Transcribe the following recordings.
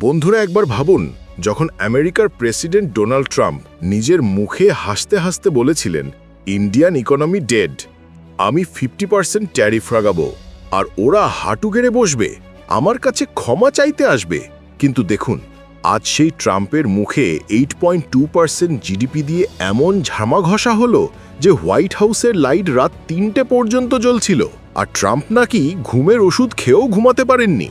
বন্ধুরা একবার ভাবুন, যখন আমেরিকার প্রেসিডেন্ট ডোনাল্ড ট্রাম্প নিজের মুখে হাসতে হাসতে বলেছিলেন, ইন্ডিয়ান ইকোনমি ডেড, আমি ফিফটি পার্সেন্ট ট্যারিফ লাগাবো আর ওরা হাঁটু গেড়ে বসবে, আমার কাছে ক্ষমা চাইতে আসবে। কিন্তু দেখুন, আজ সেই ট্রাম্পের মুখে eight point two percent GDP দিয়ে এমন ঝামা ঘষা হলো যে হোয়াইট হাউসের লাইট রাত তিনটে পর্যন্ত জ্বলছিল, আর ট্রাম্প নাকি ঘুমের ওষুধ খেয়েও ঘুমাতে পারেননি।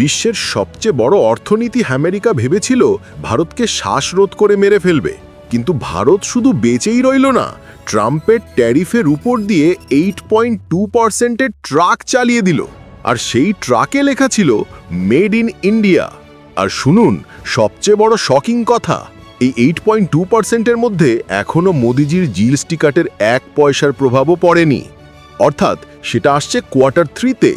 বিশ্বের সবচেয়ে বড় অর্থনীতি আমেরিকা ভেবেছিল ভারতকে শ্বাসরোধ করে মেরে ফেলবে। কিন্তু ভারত শুধু বেঁচেই রইল না, ট্রাম্পের ট্যারিফের উপর দিয়ে এইট পয়েন্ট টু পার্সেন্টের ট্রাক চালিয়ে দিল। আর সেই ট্রাকে লেখা ছিল মেড ইন ইন্ডিয়া আর শুনুন, সবচেয়ে বড় শকিং কথা, এই এইট পয়েন্ট টু পার্সেন্টের মধ্যে এখনও মোদিজির জিএসটি কাটের এক পয়সার প্রভাবও পড়েনি। অর্থাৎ সেটা আসছে কোয়ার্টার থ্রিতে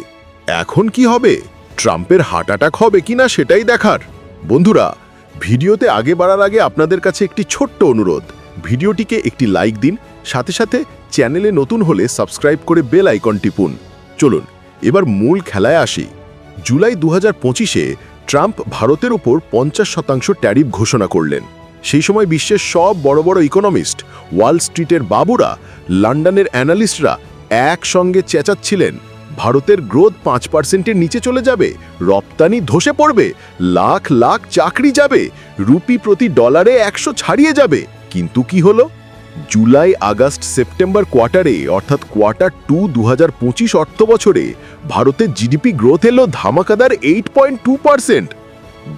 এখন কি হবে? ট্রাম্পের হার্ট অ্যাটাক হবে কিনা সেটাই দেখার। বন্ধুরা, ভিডিওতে আগে বাড়ার আগে আপনাদের কাছে একটি ছোট্ট অনুরোধ। ভিডিওটিকে একটি লাইক দিন, সাথে সাথে চ্যানেলে নতুন হলে সাবস্ক্রাইব করে বেল আইকন টিপুন। চলুন, এবার মূল খেলায় আসি। জুলাই দু হাজার ট্রাম্প ভারতের ওপর পঞ্চাশ শতাংশ ট্যারিফ ঘোষণা করলেন। সেই সময় বিশ্বের সব বড় বড় ইকোনমিস্ট, ওয়াল স্ট্রিটের বাবুরা, লন্ডনের অ্যানালিস্টরা একসঙ্গে চেঁচাচ্ছিলেন। ভারতের গ্রোথ পাঁচ পার্সেন্টের নিচে চলে যাবে, রপ্তানি ধসে পড়বে, লাখ লাখ চাকরি যাবে, রুপি প্রতি ডলারে একশো ছাড়িয়ে যাবে। কিন্তু কি হলো? জুলাই, আগস্ট, সেপ্টেম্বর কোয়ার্টারে, অর্থাৎ কোয়ার্টার টু দু হাজার পঁচিশ অর্থ বছরে, ভারতের জিডিপি গ্রোথ এলো ধামাকাদার এইট পয়েন্ট টু পার্সেন্ট।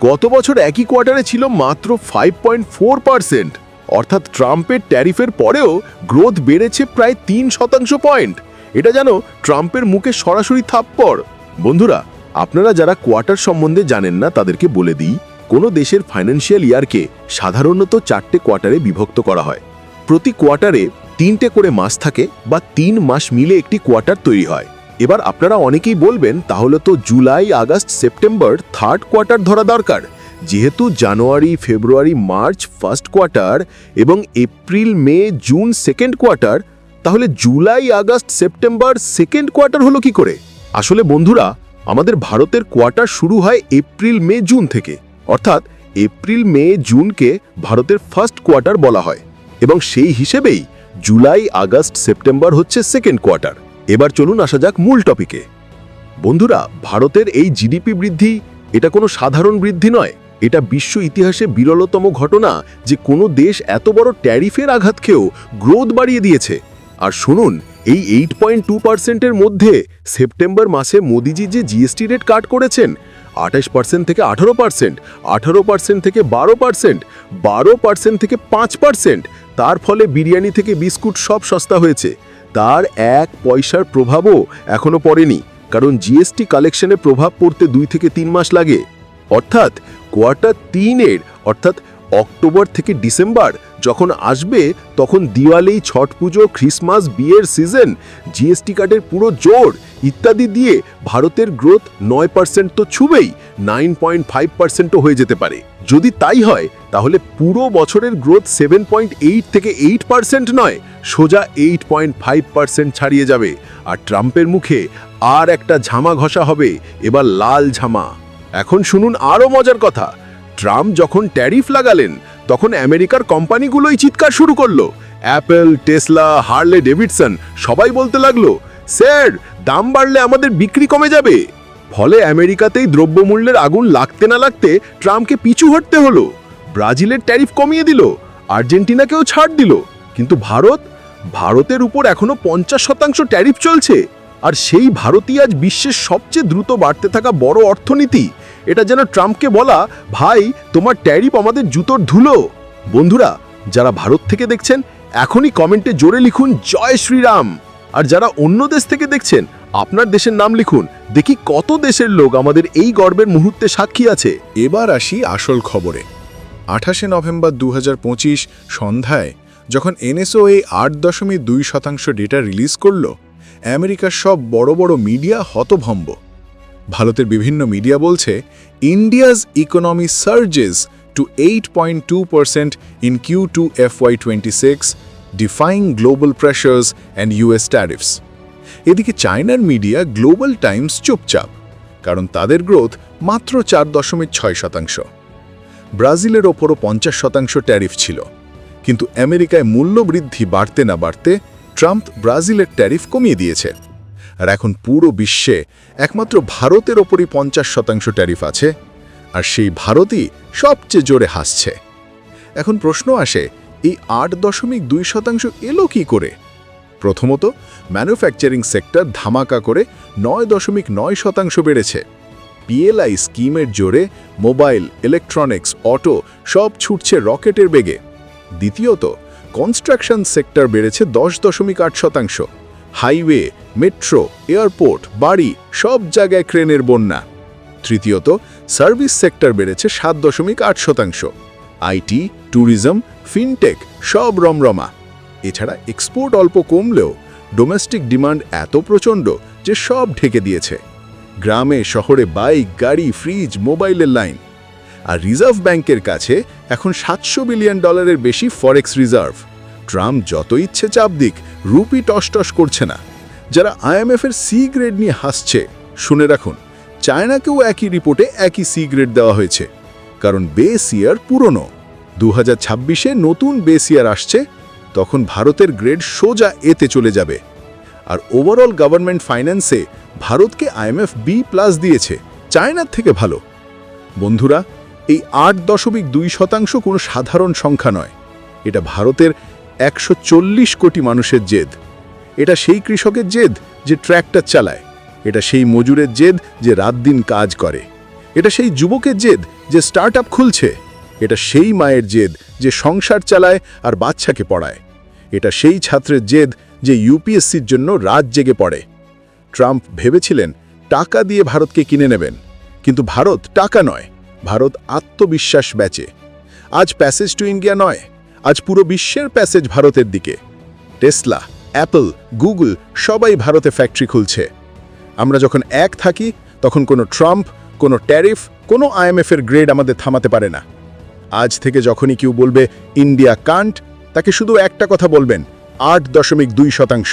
গত বছর একই কোয়ার্টারে ছিল মাত্র ফাইভ পয়েন্ট ফোর পার্সেন্ট। অর্থাৎ ট্রাম্পের ট্যারিফের পরেও গ্রোথ বেড়েছে প্রায় তিন শতাংশ পয়েন্ট। এটা যেন ট্রাম্পের মুখে সরাসরি থাপ্পড়। বন্ধুরা, আপনারা যারা কোয়ার্টার সম্বন্ধে জানেন না, তাদেরকে বলে দিই, কোনো দেশের ফাইন্যান্সিয়াল ইয়ারকে সাধারণত চারটে কোয়ার্টারে বিভক্ত করা হয়। প্রতি কোয়ার্টারে তিনটে করে মাস থাকে বা তিন মাস মিলে একটি কোয়ার্টার তৈরি হয়। এবার আপনারা অনেকেই বলবেন, তাহলে তো July, August, September third quarter ধরা দরকার। যেহেতু জানুয়ারি, ফেব্রুয়ারি, মার্চ ফার্স্ট কোয়ার্টার এবং এপ্রিল, মে, জুন সেকেন্ড কোয়ার্টার তাহলে July, August, September second quarter হলো কি করে? আসলে বন্ধুরা, আমাদের ভারতের কোয়ার্টার শুরু হয় এপ্রিল, মে, জুন থেকে। অর্থাৎ এপ্রিল, মে, জুনকে ভারতের ফার্স্ট কোয়ার্টার বলা হয়। এবং সেই হিসেবেই জুলাই, আগস্ট, সেপ্টেম্বর হচ্ছে সেকেন্ড কোয়ার্টার এবার চলুন আসা যাক মূল টপিকে বন্ধুরা, ভারতের এই জিডিপি বৃদ্ধি, এটা কোনো সাধারণ বৃদ্ধি নয়। এটা বিশ্ব ইতিহাসে বিরলতম ঘটনা যে কোনো দেশ এত বড় ট্যারিফের আঘাত খেয়েও গ্রোথ বাড়িয়ে দিয়েছে। আর শুনুন, এই এইট পয়েন্ট টু পার্সেন্টের মধ্যে সেপ্টেম্বর মাসে মোদিজি যে জিএসটি রেট কাট করেছেন, আঠাশ পার্সেন্ট থেকে আঠারো পার্সেন্ট আঠারো পার্সেন্ট থেকে বারো পার্সেন্ট বারো পার্সেন্ট থেকে পাঁচ পার্সেন্ট তার ফলে বিরিয়ানি থেকে বিস্কুট সব সস্তা হয়েছে। তার এক পয়সার প্রভাবও এখনও পড়েনি, কারণ জিএসটি কালেকশনে প্রভাব পড়তে দুই থেকে তিন মাস লাগে। অর্থাৎ কোয়ার্টার তিনের, অর্থাৎ অক্টোবর থেকে ডিসেম্বর, যখন আসবে, তখন দিওয়ালি ছট পুজো, খ্রিসমাস, বিয়ের সিজন, জিএসটি কার্ডের পুরো জোর ইত্যাদি দিয়ে ভারতের গ্রোথ নয় পার্সেন্ট তো ছুবেই, নাইন পয়েন্ট ফাইভ পার্সেন্টও হয়ে যেতে পারে। যদি তাই হয়, তাহলে পুরো বছরের গ্রোথ সেভেন পয়েন্ট এইট থেকে এইট পার্সেন্ট নয়, সোজা এইট পয়েন্ট ফাইভ পার্সেন্ট ছাড়িয়ে যাবে। আর ট্রাম্পের মুখে আর একটা ঝামা ঘষা হবে, এবার লাল ঝামা। এখন শুনুন আরও মজার কথা। ট্রাম্প যখন ট্যারিফ লাগালেন, তখন আমেরিকার কোম্পানিগুলোই চিৎকার শুরু করল। অ্যাপেল, টেসলা, হার্লে ডেভিডসন সবাই বলতে লাগল, স্যার, দাম বাড়লে আমাদের বিক্রি কমে যাবে। ফলে আমেরিকাতেই দ্রব্যমূল্যের আগুন লাগতে না লাগতে ট্রাম্পকে পিছু হটতে হলো। ব্রাজিলের ট্যারিফ কমিয়ে দিল, আর্জেন্টিনাকেও ছাড় দিল। কিন্তু ভারত? ভারতের উপর এখনও পঞ্চাশ শতাংশ ট্যারিফ চলছে। আর সেই ভারতই আজ বিশ্বের সবচেয়ে দ্রুত বাড়তে থাকা বড় অর্থনীতি। এটা যেন ট্রাম্পকে বলা, ভাই, তোমার ট্যারিফ আমাদের জুতোর ধুলো। বন্ধুরা, যারা ভারত থেকে দেখছেন, এখনই কমেন্টে জোরে লিখুন, জয় শ্রীরাম। আর যারা অন্য দেশ থেকে দেখছেন, আপনার দেশের নাম লিখুন, দেখি কত দেশের লোক আমাদের এই গর্বের মুহূর্তে সাক্ষী আছে। এবার আসি আসল খবরে। আঠাশে নভেম্বর দু হাজার পঁচিশ সন্ধ্যায়, যখন এনএসও এই আট দশমিক দুই শতাংশ ডেটা রিলিজ করল, আমেরিকার সব বড় বড় মিডিয়া হতভম্ব। ভারতের বিভিন্ন মিডিয়া বলছে percent in Q two F Y twenty six defying global pressures and US tariffs এদিকে চায়নার মিডিয়া গ্লোবাল টাইমস চুপচাপ, কারণ তাদের গ্রোথ মাত্র চার দশমিক ছয় শতাংশ। ব্রাজিলের ওপরও পঞ্চাশ শতাংশ ট্যারিফ ছিল। কিন্তু আমেরিকায় মূল্য বৃদ্ধি বাড়তে না বাড়তে ট্রাম্প ব্রাজিলের ট্যারিফ কমিয়ে দিয়েছে। আর এখন পুরো বিশ্বে একমাত্র ভারতের ওপরই পঞ্চাশ শতাংশ ট্যারিফ আছে, আর সেই ভারতই সবচেয়ে জোরে হাসছে। এখন প্রশ্ন আসে, এই আট দশমিক দুই শতাংশ এলো কি করে? প্রথমত ম্যানুফ্যাকচারিং সেক্টর ধামাকা করে নয় দশমিক নয় শতাংশ বেড়েছে। পিএলআই স্কিমের জোরে মোবাইল ইলেকট্রনিক্স অটো সব ছুটছে রকেটের বেগে। দ্বিতীয়ত কনস্ট্রাকশন সেক্টর বেড়েছে দশ দশমিক আট শতাংশ। হাইওয়ে মেট্রো এয়ারপোর্ট বাড়ি, সব জায়গায় ক্রেনের বন্যা। তৃতীয়ত সার্ভিস সেক্টর বেড়েছে সাত দশমিক আট শতাংশ। আইটি ট্যুরিজম ফিনটেক সব রমরমা। এছাড়া এক্সপোর্ট অল্প কমলেও ডোমেস্টিক ডিমান্ড এত প্রচণ্ড যে সব ঢেকে দিয়েছে। গ্রামে, শহরে বাইক গাড়ি ফ্রিজ মোবাইলের লাইন আর রিজার্ভ ব্যাংকের কাছে এখন সাতশো বিলিয়ন ডলারের বেশি ফরেক্স রিজার্ভ ট্রাম্প যত ইচ্ছে চাপ দিক, রুপি টসটস করছে না। যারা আইএমএফের সি গ্রেড নিয়ে হাসছে। শুনে রাখুন, চায়নাকেও একই রিপোর্টে একই সি গ্রেড দেওয়া হয়েছে, কারণ বেস ইয়ার পুরনো। দু হাজার নতুন বেস ইয়ার আসছে, তখন ভারতের গ্রেড সোজা এতে চলে যাবে। আর ওভারঅল গভর্নমেন্ট ফাইন্যান্সে ভারতকে আইএমএফ বি প্লাস দিয়েছে, চায়নার থেকে ভালো। বন্ধুরা, এই আট দশমিক দুই শতাংশ কোনো সাধারণ সংখ্যা নয়। এটা ভারতের একশো চল্লিশ কোটি মানুষের জেদ। এটা সেই কৃষকের জেদ যে ট্র্যাক্টর চালায়। এটা সেই মজুরের জেদ যে রাত দিন কাজ করে। এটা সেই যুবকের জেদ যে স্টার্ট খুলছে। এটা সেই মায়ের জেদ যে সংসার চালায় আর বাচ্চাকে পড়ায়। এটা সেই ছাত্রের জেদ যে ইউপিএসসির জন্য রাত জেগে পড়ে। ট্রাম্প ভেবেছিলেন টাকা দিয়ে ভারতকে কিনে নেবেন। কিন্তু ভারত টাকা নয়, ভারত আত্মবিশ্বাস বেচে। আজ প্যাসেজ টু ইন্ডিয়া নয়, আজ পুরো বিশ্বের প্যাসেজ ভারতের দিকে। টেসলা অ্যাপল গুগল সবাই ভারতে ফ্যাক্টরি খুলছে। আমরা যখন এক থাকি, তখন কোনো ট্রাম্প কোনো ট্যারিফ কোনো আইএমএফের গ্রেড আমাদের থামাতে পারে না। আজ থেকে যখনই কেউ বলবে, ইন্ডিয়া কান্ট তাকে শুধু একটা কথা বলবেন, আট দশমিক দুই শতাংশ।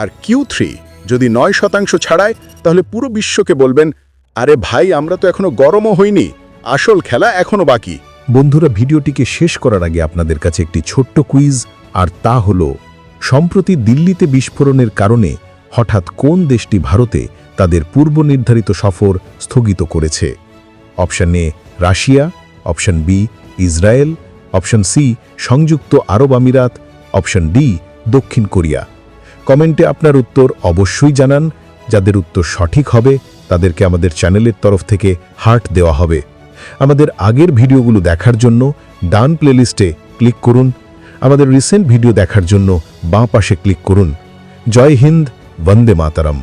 আর কিউ থ্রি যদি নয় শতাংশ ছাড়ায়, তাহলে পুরো বিশ্বকে বলবেন, আরে ভাই, আমরা তো এখনও গরমও হইনি, আসল খেলা এখনও বাকি। বন্ধুরা, ভিডিওটিকে শেষ করার আগে আপনাদের কাছে একটি ছোট্ট কুইজ আর তা হল সম্প্রতি দিল্লিতে বিস্ফোরণের কারণে হঠাৎ কোন দেশটি ভারতে তাদের পূর্ব নির্ধারিত সফর স্থগিত করেছে? Option A, Russia, option B, Israel, option C, সংযুক্ত আরব আমিরাত, অপশন ডি, দক্ষিণ কোরিয়া। কমেন্টে আপনার উত্তর অবশ্যই জানান। যাদের উত্তর সঠিক হবে, তাদেরকে আমাদের চ্যানেলের তরফ থেকে হার্ট দেওয়া হবে। আমাদের আগের ভিডিওগুলো দেখার জন্য ডান প্লেলিস্টে ক্লিক করুন। আমাদের রিসেন্ট ভিডিও দেখার জন্য বাঁ পাশে ক্লিক করুন। জয় হিন্দ বন্দে মাতারাম।